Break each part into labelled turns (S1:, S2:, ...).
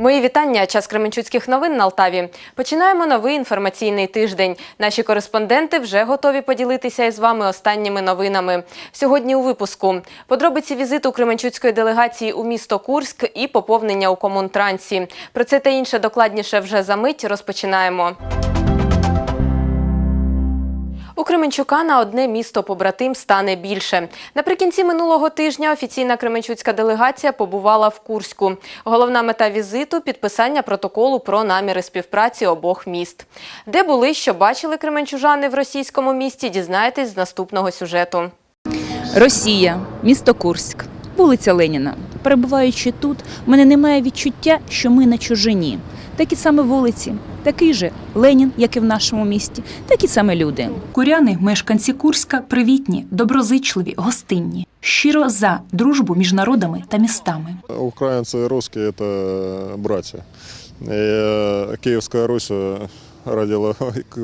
S1: Мої вітання. Час Кременчуцьких новин на Алтаві. Починаємо новий інформаційний тиждень. Наші кореспонденти вже готові поділитися із вами останніми новинами. Сьогодні у випуску подробиці візиту Кременчуцької делегації у місто Курськ і поповнення у комунтрансі. Про це та інше докладніше вже за мить розпочинаємо. У Кременчука на одне місто побратим стане більше. Наприкінці минулого тижня офіційна кременчуцька делегація побувала в Курську. Головна мета візиту підписання протоколу про наміри співпраці обох міст. Де були, що бачили кременчужани в російському місті, дізнаєтесь з наступного сюжету.
S2: Росія, місто Курськ, вулиця Леніна. Перебуваючи тут, в мене немає відчуття, що ми на чужині Такі саме вулиці, такий же Ленін, як і в нашому місті, такі саме люди. Куряни, мешканці Курська, привітні, доброзичливі, гостинні, щиро за дружбу між народами та містами.
S3: Украинцы и русские – это братья. И э, Киевская Русь э, родила,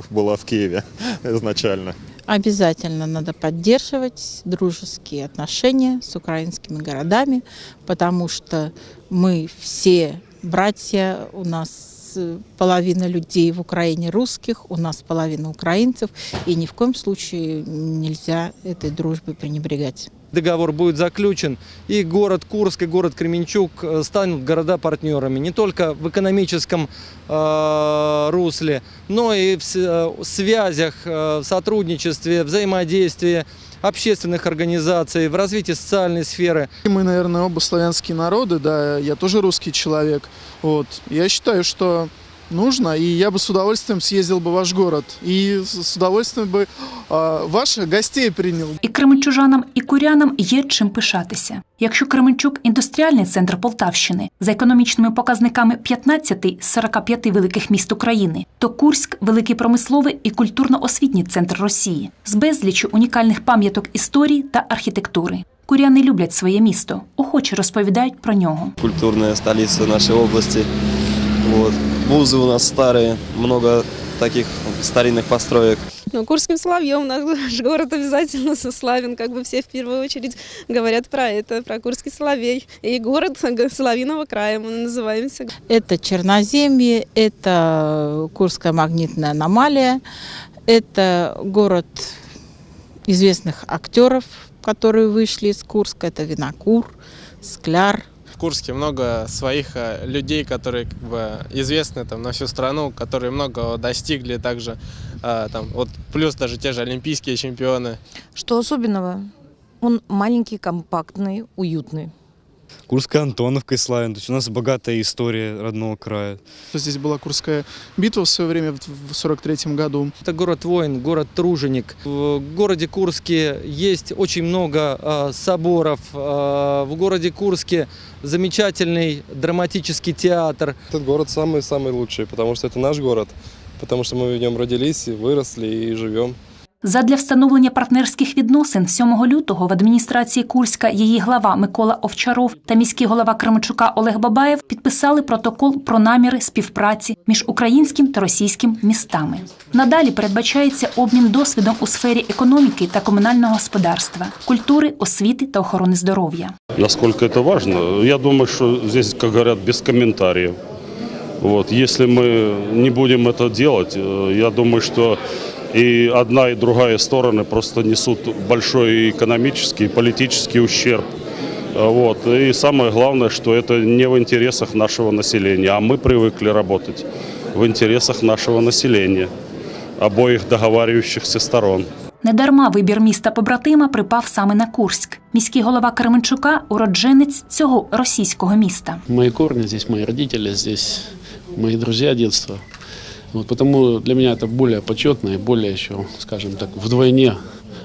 S3: была в Киеве изначально.
S4: Обязательно надо поддерживать дружеские отношения с украинскими городами, потому что мы все братья, у нас э, половина людей в Украине русских, у нас половина украинцев, и ни в коем случае нельзя этой дружбой пренебрегать.
S5: Договор будет заключен, и город Курск, и город Кременчук э, станут города-партнерами не только в экономическом э, русле, но и в э, связях, э, в сотрудничестве, взаимодействии общественных организаций, в развитии социальной сферы.
S6: Мы, наверное, оба славянские народы, да, я тоже русский человек. Вот. Я считаю, что нужно, и я бы с удовольствием съездил бы в ваш город. И с с удовольствием бы а, ваших гостей принял.
S2: І кременчужанам, і курянам є чим пишатися. Якщо Кременчук індустріальний центр Полтавщини за економічними показниками 15 з 45 великих міст України, то Курськ великий промисловий і культурно-освітній центр Росії з безліччю унікальних пам'яток історії та архітектури. Куряни люблять своє місто, охоче розповідають про нього.
S7: культурная столица нашей области. Вот. Вузы у нас старые, много таких старинных построек.
S8: Ну, Курским соловьем наш город обязательно славен, как бы все в первую очередь говорят про это, про Курский соловей. И город Соловиного края мы называемся.
S4: Это Черноземье, это Курская магнитная аномалия, это город известных актеров, которые вышли из Курска, это Винокур, Скляр,
S9: В Курске много своих э, людей, которые как бы известны там на всю страну, которые много достигли также, э, там, вот плюс даже те же олимпийские чемпионы.
S10: Что особенного? Он маленький, компактный, уютный.
S11: Курская Антоновкой славен. То есть у нас богатая история родного края.
S6: Здесь была Курская битва в свое время, в 43 году.
S5: Это город воин, город труженик. В городе Курске есть очень много э, соборов. Э, в городе Курске замечательный драматический театр.
S3: Этот город самый-самый лучший, потому что это наш город, потому что мы в нем родились, и выросли и живем.
S2: Задля встановлення партнерських відносин 7 лютого в адміністрації Курська її глава Микола Овчаров та міський голова Кременчука Олег Бабаєв підписали протокол про наміри співпраці між українським та російським містами. Надалі передбачається обмін досвідом у сфері економіки та комунального господарства, культури, освіти та охорони здоров'я.
S12: Насколько это важно? Я думаю, что здесь, как говорят, без комментариев. Вот. Если мы не будем это делать, э, я думаю, что и одна, и другая стороны просто несут большой и экономический, и политический ущерб. Э, Вот. И самое главное, что это не в интересах нашего населения, а мы привыкли работать в интересах нашего населения, обоих договаривающихся сторон.
S2: Недарма вибір міста побратима припав саме на Курськ. Міський голова Кременчука уродженець цього російського міста.
S13: Мои корни здесь, мои родители здесь, мои друзья детства. Вот, потому для меня это более почетно и более еще, скажем так, вдвойне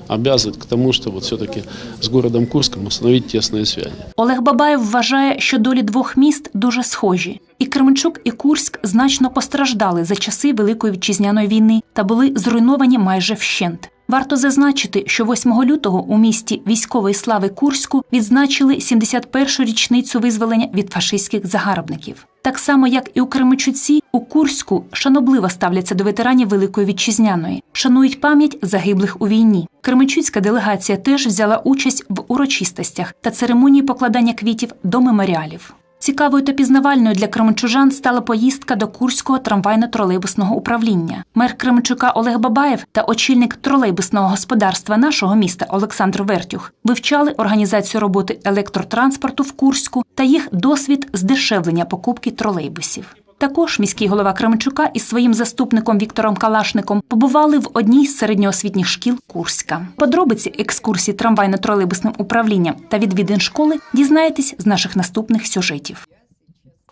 S13: обязывает к тому, что вот все-таки с городом Курском установить тесные связи.
S2: Олег Бабаєв вважає, що долі двох міст дуже схожі. І Кременчук, і Курськ значно постраждали за часи Великої вітчизняної війни та були зруйновані майже вщент. Варто зазначити, що 8 лютого у місті військової слави Курську відзначили 71-ю річницю визволення від фашистських загарбників. Так само, як і у Кременчуці, у Курську шанобливо ставляться до ветеранів Великої вітчизняної, шанують пам'ять загиблих у війні. Кременчуцька делегація теж взяла участь в урочистостях та церемонії покладання квітів до меморіалів. Цікавою та пізнавальною для кременчужан стала поїздка до Курського трамвайно-тролейбусного управління. Мер Кременчука Олег Бабаєв та очільник тролейбусного господарства нашого міста Олександр Вертюх вивчали організацію роботи електротранспорту в Курську та їх досвід здешевлення покупки тролейбусів. Також міський голова Кременчука із своїм заступником Віктором Калашником побували в одній з середньоосвітніх шкіл Курська. Подробиці екскурсії трамвайно-тролейбусним управлінням та відвідин школи дізнаєтесь з наших наступних сюжетів.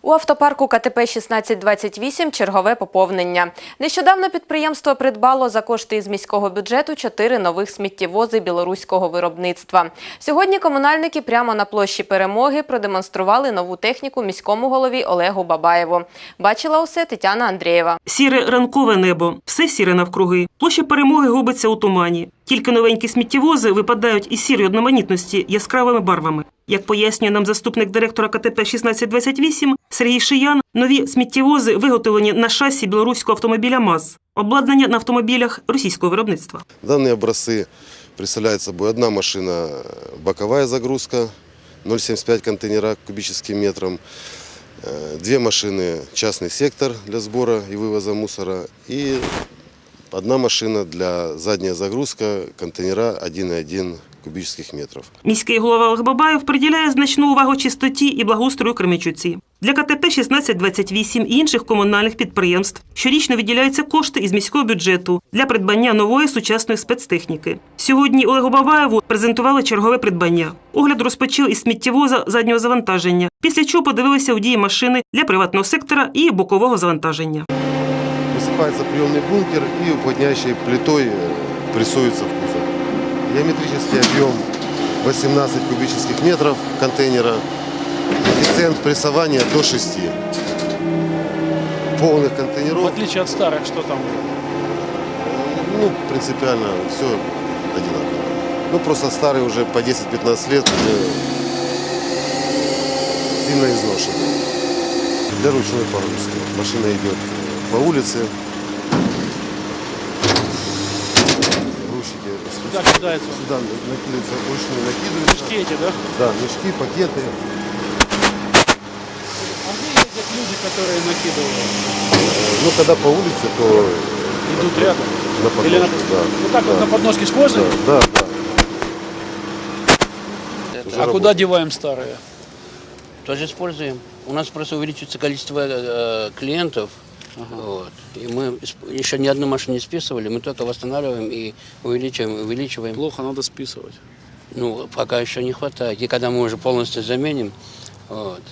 S1: У автопарку КТП 1628 чергове поповнення. Нещодавно підприємство придбало за кошти із міського бюджету чотири нових сміттєвози білоруського виробництва. Сьогодні комунальники прямо на площі перемоги продемонстрували нову техніку міському голові Олегу Бабаєву. Бачила усе Тетяна Андрієва.
S14: Сіре ранкове небо, все сіре навкруги. Площа перемоги губиться у тумані. Тільки новенькі сміттєвози випадають із сірої одноманітності яскравими барвами. Як пояснює нам заступник директора КТП 1628 Сергій Шиян, нові сміттєвози виготовлені на шасі білоруського автомобіля МАЗ, обладнання на автомобілях російського виробництва.
S15: Данные образцы представляют собой одна машина э, боковая загрузка 0,75 контейнера к кубическим метрам, э, две машины частный сектор для сбора и вывоза мусора и одна машина для задняя загрузка контейнера 1,1 кубических метров.
S14: Міський голова Олег Бабаєв приділяє значну увагу чистоті і благоустрою Кременчуці. Для КТП 1628 і інших комунальних підприємств щорічно виділяються кошти із міського бюджету для придбання нової сучасної спецтехніки. Сьогодні Олегу Бабаєву презентували чергове придбання. Огляд розпочали із сміттєвоза заднього завантаження, після чого подивилися у дії машини для приватного сектора і бокового завантаження.
S15: Высыпается приемный бункер и уплотняющей плитой э, прессуется в кузов. Геометрический объем 18 кубических метров контейнера. Коэффициент прессования до 6. Полных контейнеров.
S13: В отличие от старых, что там?
S15: Ну, принципиально все одинаково. Ну, просто старый уже по 10-15 лет сильно изношенный. Для ручной погрузки. Машина идет по улице. Грузчики
S13: Сюда кидается.
S15: Сюда накидываются, вручную накидываются.
S13: Мешки эти, да?
S15: Да, мешки, пакеты.
S13: А где ездят люди, которые накидывают?
S15: Ну, когда по улице, то
S13: Идут рядом?
S15: на
S13: Или на...
S15: подножке, да.
S13: Вот так
S15: да.
S13: вот на подножке ж можно?
S15: Да, да, да.
S13: А куда деваем старые?
S16: Тоже используем. У нас просто увеличивается количество э, клиентов. Вот. И мы еще ни одну машину не списывали, мы только восстанавливаем и увеличиваем, увеличиваем.
S13: Плохо, надо списывать.
S16: Ну, пока еще не хватает. И когда мы уже полностью заменим, вот.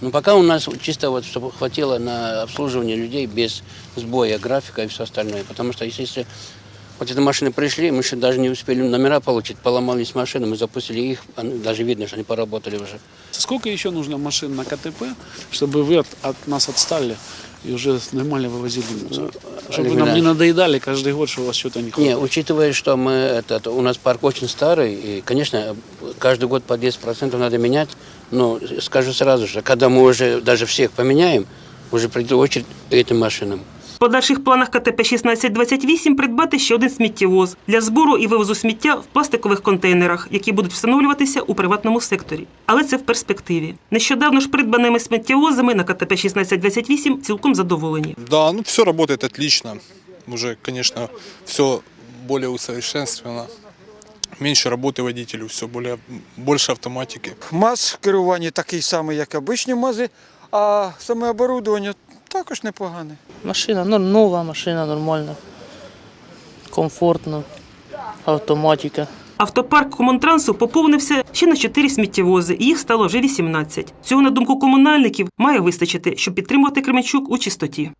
S16: Ну, пока у нас чисто вот, чтобы хватило на обслуживание людей без сбоя графика и все остальное. Потому что если, если вот эти машины пришли, мы еще даже не успели номера получить, поломались машины, мы запустили их, даже видно, что они поработали уже.
S13: Сколько еще нужно машин на КТП, чтобы вы от, от нас отстали и уже нормально вывозили мусор? Чтобы вы нам не
S16: Олег
S13: надоедали каждый год, что у вас что-то не
S16: Не,
S13: хватает.
S16: учитывая, что мы этот, у нас парк очень старый, и, конечно, каждый год по 10% надо менять. Но скажу сразу же, когда мы уже даже всех поменяем, уже придет очередь этим машинам.
S14: Подальших планах КТП 1628 придбати ще один сміттєвоз для збору і вивозу сміття в пластикових контейнерах, які будуть встановлюватися у приватному секторі. Але це в перспективі. Нещодавно ж придбаними сміттєвозами на КТП 1628 цілком задоволені.
S17: Да, ну все работает отлично. Уже, конечно, все более усовершенствовано. Меньше работы водителю, все более, больше автоматики.
S18: МАЗ в керуванні такий самий, як обичні МАЗи, а саме оборудовання також непогане.
S19: Машина, ну, нова машина, нормальна. Комфортно, автоматика.
S14: Автопарк Комунтрансу поповнився ще на 4 сміттєвози, і їх стало вже 18. Цього, на думку комунальників, має вистачити, щоб підтримувати Кременчук у чистоті.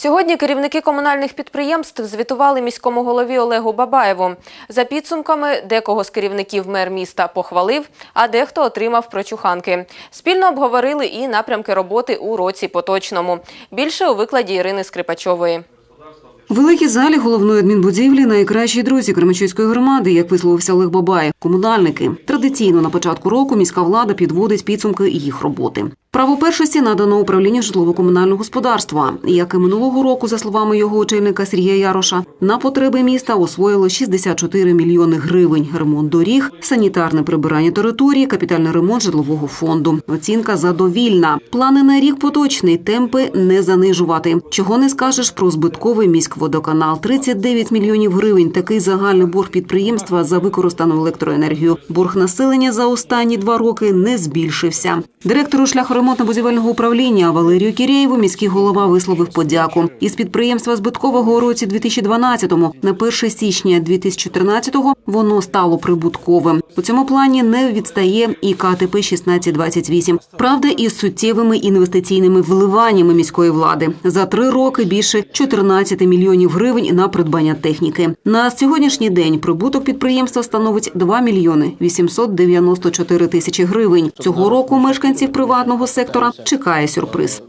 S1: Сьогодні керівники комунальних підприємств звітували міському голові Олегу Бабаєву. За підсумками, декого з керівників мер міста похвалив, а дехто отримав прочуханки. Спільно обговорили і напрямки роботи у році поточному. Більше у викладі Ірини Скрипачової.
S20: У великій залі головної адмінбудівлі найкращі друзі Кременчуцької громади, як висловився Олег Бабаєв, комунальники. Традиційно на початку року міська влада підводить підсумки їх роботи. Право першості надано управлінню житлово-комунального господарства. Як і минулого року, за словами його очільника Сергія Яроша, на потреби міста освоїло 64 мільйони гривень. Ремонт доріг, санітарне прибирання території, капітальний ремонт житлового фонду. Оцінка задовільна. Плани на рік поточний, темпи не занижувати. Чого не скажеш про збитковий міськводоканал. 39 мільйонів гривень. Такий загальний борг підприємства за використану електроенергію. Борг населення за останні два роки не збільшився. Директору шляхоремонтно-будівельного управління Валерію Кірєєву міський голова висловив подяку. Із підприємства збиткового у році 2012-му на 1 січня 2014-го воно стало прибутковим. У цьому плані не відстає і КТП 1628. Правда, із суттєвими інвестиційними вливаннями міської влади за три роки більше 14 мільйонів гривень на придбання техніки. На сьогоднішній день прибуток підприємства становить 2 мільйони 894 тисячі гривень. Цього року мешканців приватного сектора чекає сюрприз.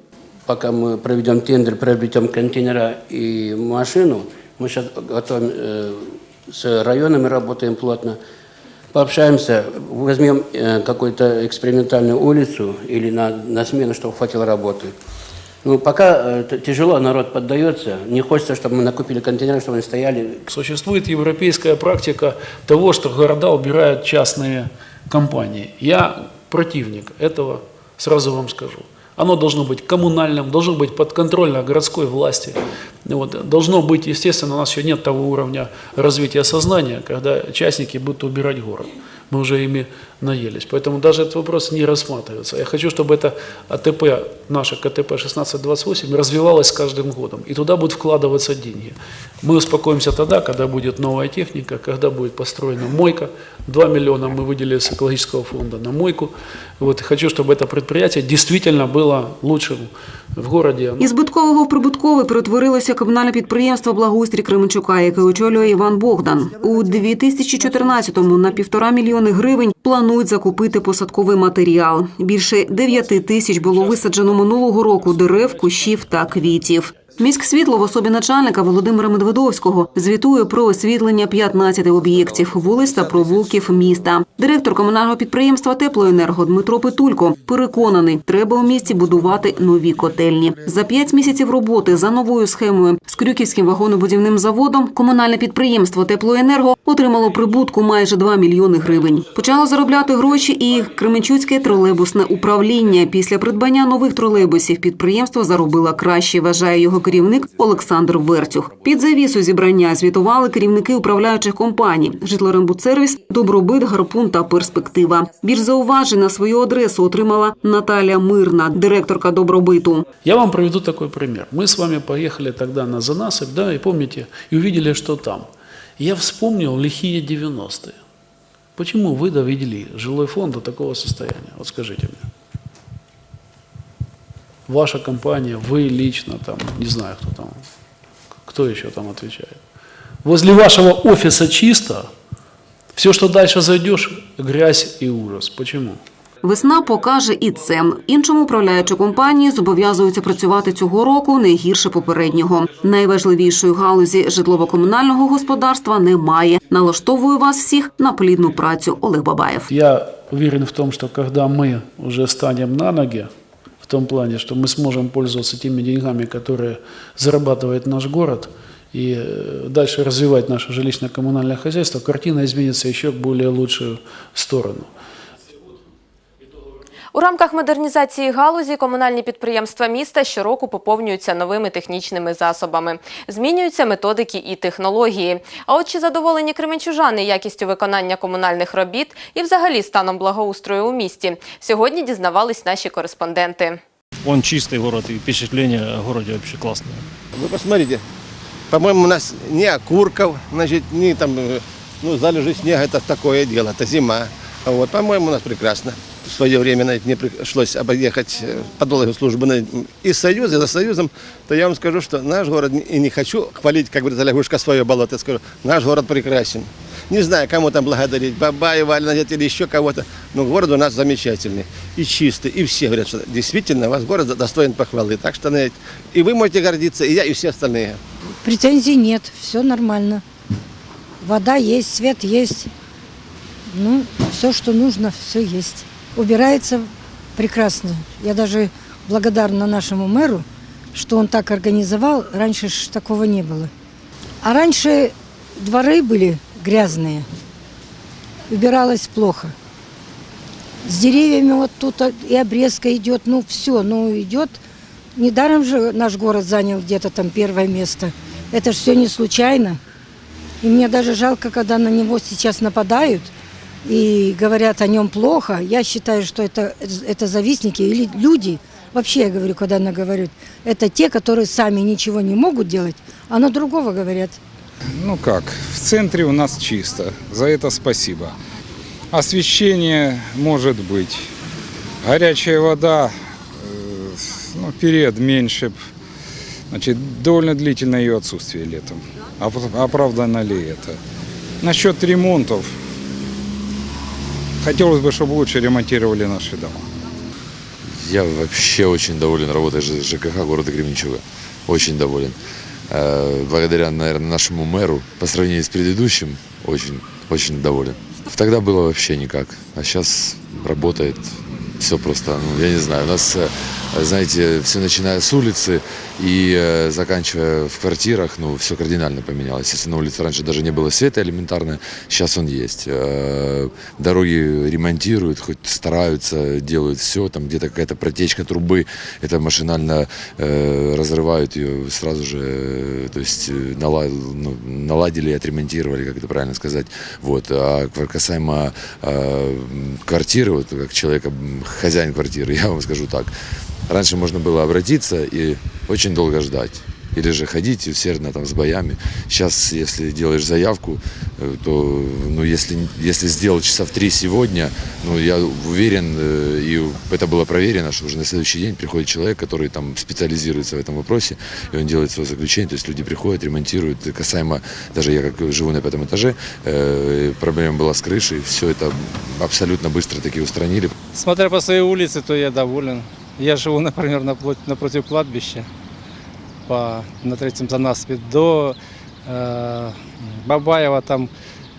S16: Пока мы проведем тендер, приобретем контейнера и машину, мы сейчас готовим, э, с районами работаем плотно, пообщаемся, возьмем э, какую-то экспериментальную улицу или на, на смену, чтобы хватило работы. Ну, пока э, т- тяжело, народ поддается. Не хочется, чтобы мы накупили контейнеры, чтобы они стояли.
S21: Существует европейская практика того, что города убирают частные компании. Я противник этого, Сразу вам скажу. Оно должно быть коммунальным, должно быть подконтрольно городской власти. Вот. Должно быть, естественно, у нас еще нет того уровня развития сознания, когда частники будут убирать город. Мы уже ими наелись. Поэтому даже этот вопрос не рассматривается. Я хочу, чтобы это АТП, наше КТП 1628, развивалось с каждым годом. И туда будут вкладываться деньги. Мы успокоимся тогда, когда будет новая техника, когда будет построена мойка. 2 миллиона мы выделили с экологического фонда на мойку. Вот, и хочу, чтобы это предприятие действительно было лучшим в городе.
S20: Із збиткового в прибутковий перетворилося комунальне підприємство Благоустрій Кременчука, яке очолює Іван Богдан. У 2014-му на півтора мільйони гривень планують закупити посадковий матеріал. Більше 9 тисяч було висаджено минулого року дерев, кущів та квітів. Міськсвітло в особі начальника Володимира Медведовського звітує про освітлення 15 об'єктів вулиць та провулків міста. Директор комунального підприємства Теплоенерго Дмитро Петулько переконаний, треба у місті будувати нові котельні. За п'ять місяців роботи за новою схемою з Крюківським вагонобудівним заводом комунальне підприємство Теплоенерго отримало прибутку майже 2 мільйони гривень. Почало заробляти гроші і Кременчуцьке тролейбусне управління. Після придбання нових тролейбусів підприємство заробило краще, вважає його керівник Олександр Вертюх. Під завісу зібрання звітували керівники управляючих компаній «Житлорембудсервіс», «Добробит», «Гарпун» та «Перспектива». Більш зауважень на свою адресу отримала Наталя Мирна, директорка «Добробиту».
S21: Я вам приведу такой пример. Мы с вами поехали тогда на Занасып, да, и помните, и увидели, что там. Я вспомнил лихие 90-е. Почему вы довели жилой фонд до такого состояния? Вот скажите мне. Ваша компания, вы лично там, не знаю, кто там, кто еще там отвечает. Возле вашего офиса чисто, все, что дальше зайдешь, грязь и ужас. Почему?
S20: Весна покаже і це. Іншому управляючі компанії зобов'язуються працювати цього року не гірше попереднього. Найважливішої галузі житлово-комунального господарства немає. Налаштовую вас всіх на плідну працю. Олег Бабаєв.
S21: Я уверен в том, что когда мы уже станем на ноги, в том плане, что мы сможем пользоваться теми деньгами, которые зарабатывает наш город, и э, дальше развивать наше жилищно-коммунальное хозяйство, картина изменится еще в более лучшую сторону.
S1: У рамках модернізації галузі комунальні підприємства міста щороку поповнюються новими технічними засобами. Змінюються методики і технології. А от чи задоволені кременчужани якістю виконання комунальних робіт і взагалі станом благоустрою у місті? Сьогодні дізнавались наші кореспонденти.
S22: Он чистый город, и впечатление о городе вообще классное.
S23: Вы посмотрите, по-моему, у нас ни окурков, значит, ни там, э, ну, залежи снега, это такое дело, это зима. А Вот, по-моему, у нас прекрасно. В свое время знаете, мне пришлось объехать э, по долгой службы и Союз, и за Союзом, то я вам скажу, что наш город, и не хочу хвалить, как говорится, лягушка свое болото, я скажу, наш город прекрасен. Не знаю, кому там благодарить, Бабаева или или еще кого-то, но город у нас замечательный и чистый, и все говорят, что действительно у вас город достоин похвалы. Так что, и вы можете гордиться, и я, и все остальные.
S24: Претензий нет, все нормально. Вода есть, свет есть. Ну, все, что нужно, все есть. Убирается прекрасно. Я даже благодарна нашему мэру, что он так организовал. Раньше ж такого не было. А раньше дворы были грязные. Убиралось плохо. С деревьями вот тут и обрезка идет, ну все, ну идет. Недаром же наш город занял где-то там первое место. Это же все не случайно. И мне даже жалко, когда на него сейчас нападают и говорят о нем плохо. Я считаю, что это, это завистники или люди. Вообще, я говорю, когда она говорит, это те, которые сами ничего не могут делать, а на другого говорят.
S25: Ну как, в центре у нас чисто. За это спасибо. Освещение может быть. Горячая вода, э, ну, период меньше. Значит, довольно длительное ее отсутствие летом. Оп- Оправдано ли это? Насчет ремонтов. Хотелось бы, чтобы лучше ремонтировали наши дома.
S26: Я вообще очень доволен работой ЖКХ города Кременчуга. Очень доволен. Э, Благодаря, наверное, нашему мэру, по сравнению с предыдущим, очень, очень доволен. Тогда было вообще никак, а сейчас работает все просто, ну, я не знаю, у нас, э, знаете, все начиная с улицы и э, заканчивая в квартирах, ну, все кардинально поменялось. Если на улице раньше даже не было света элементарно, сейчас он есть. Э, Дороги ремонтируют, хоть стараются, делают все, там где-то какая-то протечка трубы, это машинально э, разрывают ее сразу же, то есть ну, наладили и отремонтировали, как это правильно сказать. Вот. А касаемо квартиры, вот как человека, хозяин квартиры, я вам скажу так. Раньше можно было обратиться и очень долго ждать. Или же ходить усердно там с боями. Сейчас, если делаешь заявку, э, то, ну, если, если сделал часа в три сегодня, ну, я уверен, э, и это было проверено, что уже на следующий день приходит человек, который там специализируется в этом вопросе, и он делает свое заключение, то есть люди приходят, ремонтируют. Касаемо, даже я как живу на пятом этаже, э, проблема была с крышей, все это абсолютно быстро таки устранили.
S22: Смотря по своей улице, то я доволен. Я живу, например, напротив кладбища по, на третьем Занаспе. До э, Бабаева там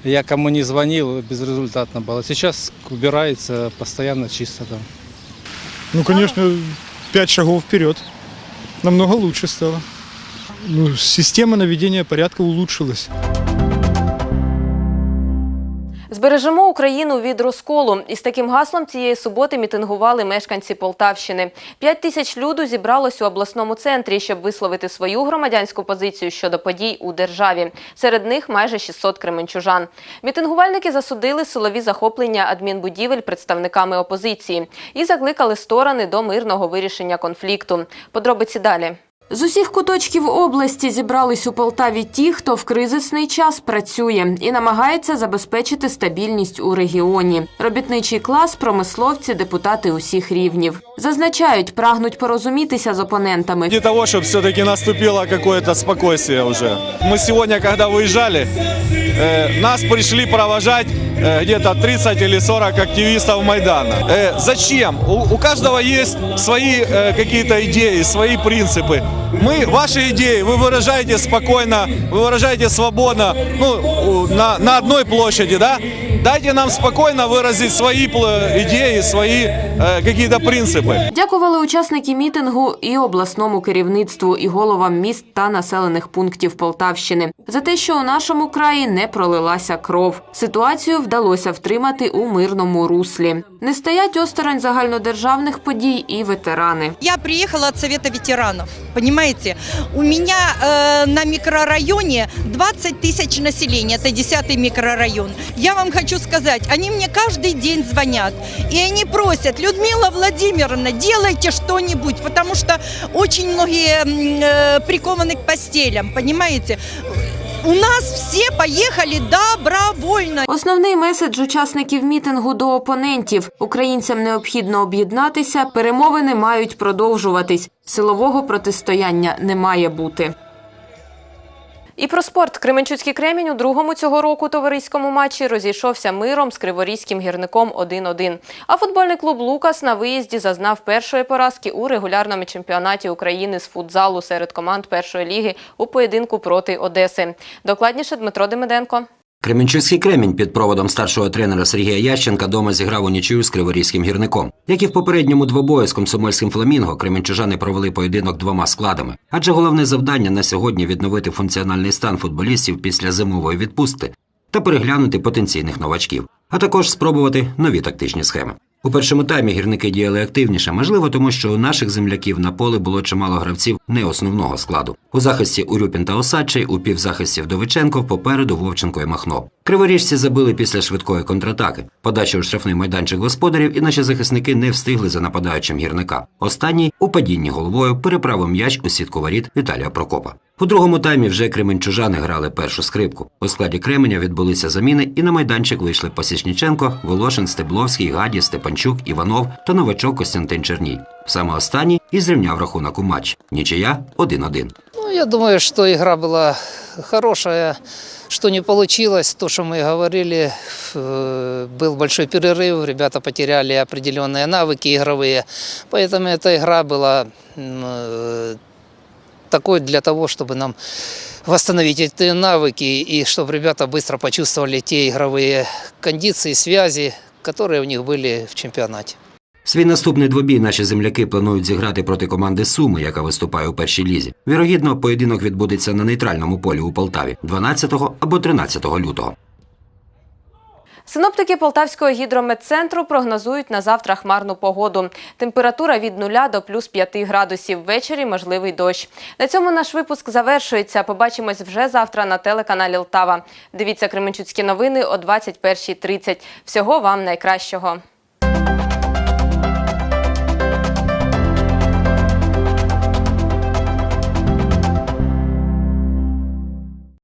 S22: я кому не звонил, безрезультатно было. Сейчас убирается постоянно чисто там.
S27: Ну, конечно, пять шагов вперед. Намного лучше стало. Ну, система наведения порядка улучшилась.
S1: Збережемо Україну від розколу. Із таким гаслом цієї суботи мітингували мешканці Полтавщини. П'ять тисяч люду зібралось у обласному центрі, щоб висловити свою громадянську позицію щодо подій у державі. Серед них майже 600 кременчужан. Мітингувальники засудили силові захоплення адмінбудівель представниками опозиції і закликали сторони до мирного вирішення конфлікту. Подробиці далі. З усіх куточків області зібрались у Полтаві ті, хто в кризисний час працює і намагається забезпечити стабільність у регіоні. Робітничий клас, промисловці, депутати усіх рівнів. Зазначають, прагнуть порозумітися з опонентами.
S28: Для того, чтобы все-таки наступило какое-то спокойствие уже. Мы сегодня, когда выезжали, э, нас пришли провожать э, где-то 30 или 40 активистов Майдана. Э, зачем? У, у каждого есть свои э, какие-то идеи, свои принципы. Мы, ваши идеи, вы выражаете спокойно, вы выражаете свободно, ну, у- на, на одной площади, да? Дайте нам спокойно выразить свои пл- идеи, свои э, какие-то принципы.
S1: Дякували учасники мітингу і обласному керівництву, і головам міст та населених пунктів Полтавщини за те, що у нашому краї не пролилася кров. Ситуацію вдалося втримати у мирному руслі. Не стоять осторонь загальнодержавних подій і ветерани.
S29: Я приехала от Совета ветеранов, понимаете? У меня э, на микрорайоне 20 тысяч населения, это 10 микрорайон. Я вам хочу сказать, они мне каждый день звонят, и они просят, Людмила Владимировна, делайте что-нибудь, потому что очень многие м, э, прикованы к постелям, понимаете? У нас все поехали добровольно.
S1: Основний меседж учасників мітингу до опонентів: українцям необхідно об'єднатися, перемовини мають продовжуватись. Силового протистояння не має бути. І про спорт Кременчуцький кремінь у другому цього року товариському матчі розійшовся миром з криворізьким гірником 1-1. А футбольний клуб Лукас на виїзді зазнав першої поразки у регулярному чемпіонаті України з футзалу серед команд першої ліги у поєдинку проти Одеси. Докладніше Дмитро Демиденко.
S30: Кременчуцький кремінь під проводом старшого тренера Сергія Ященка дома зіграв у нічию з криворізьким гірником. Як і в попередньому двобої з комсомольським фламінго, кременчужани провели поєдинок двома складами. Адже головне завдання на сьогодні відновити функціональний стан футболістів після зимової відпустки та переглянути потенційних новачків, а також спробувати нові тактичні схеми. У першому таймі гірники діяли активніше, можливо, тому що у наших земляків на поле було чимало гравців не основного складу. У захисті Урюпін та Осадчий, у півзахисті Вдовиченков, попереду Вовченко і Махно. Криворіжці забили після швидкої контратаки. Подача у штрафний майданчик господарів, і наші захисники не встигли за нападаючим гірника. Останній у падінні головою переправив м'яч у сітку воріт Віталія Прокопа. У другому таймі вже кременчужани грали першу скрипку. У складі Кременя відбулися заміни, і на майданчик вийшли Посічніченко, Волошин, Стебловський, Гаді, Степанчук, Іванов та новачок Костянтин Черній. Саме останній і зрівняв рахунок у матч. Нічия 1-1.
S31: Ну, я думаю, что игра была хорошая. Что не получилось, то, что мы говорили, э, был большой перерыв, ребята потеряли определенные навыки игровые, поэтому эта игра была м, э, такой для того, чтобы нам восстановить эти навыки и чтобы ребята быстро почувствовали те игровые кондиции, связи, которые у них были в чемпионате.
S30: Свій наступний двобій наші земляки планують зіграти проти команди Суми, яка виступає у першій лізі. Вірогідно, поєдинок відбудеться на нейтральному полі у Полтаві 12 або 13 лютого.
S1: Синоптики Полтавського гідрометцентру прогнозують на завтра хмарну погоду. Температура від 0 до плюс 5 градусів. Ввечері можливий дощ. На цьому наш випуск завершується. Побачимось вже завтра на телеканалі Лтава. Дивіться Кременчуцькі новини о 21.30. Всього вам найкращого.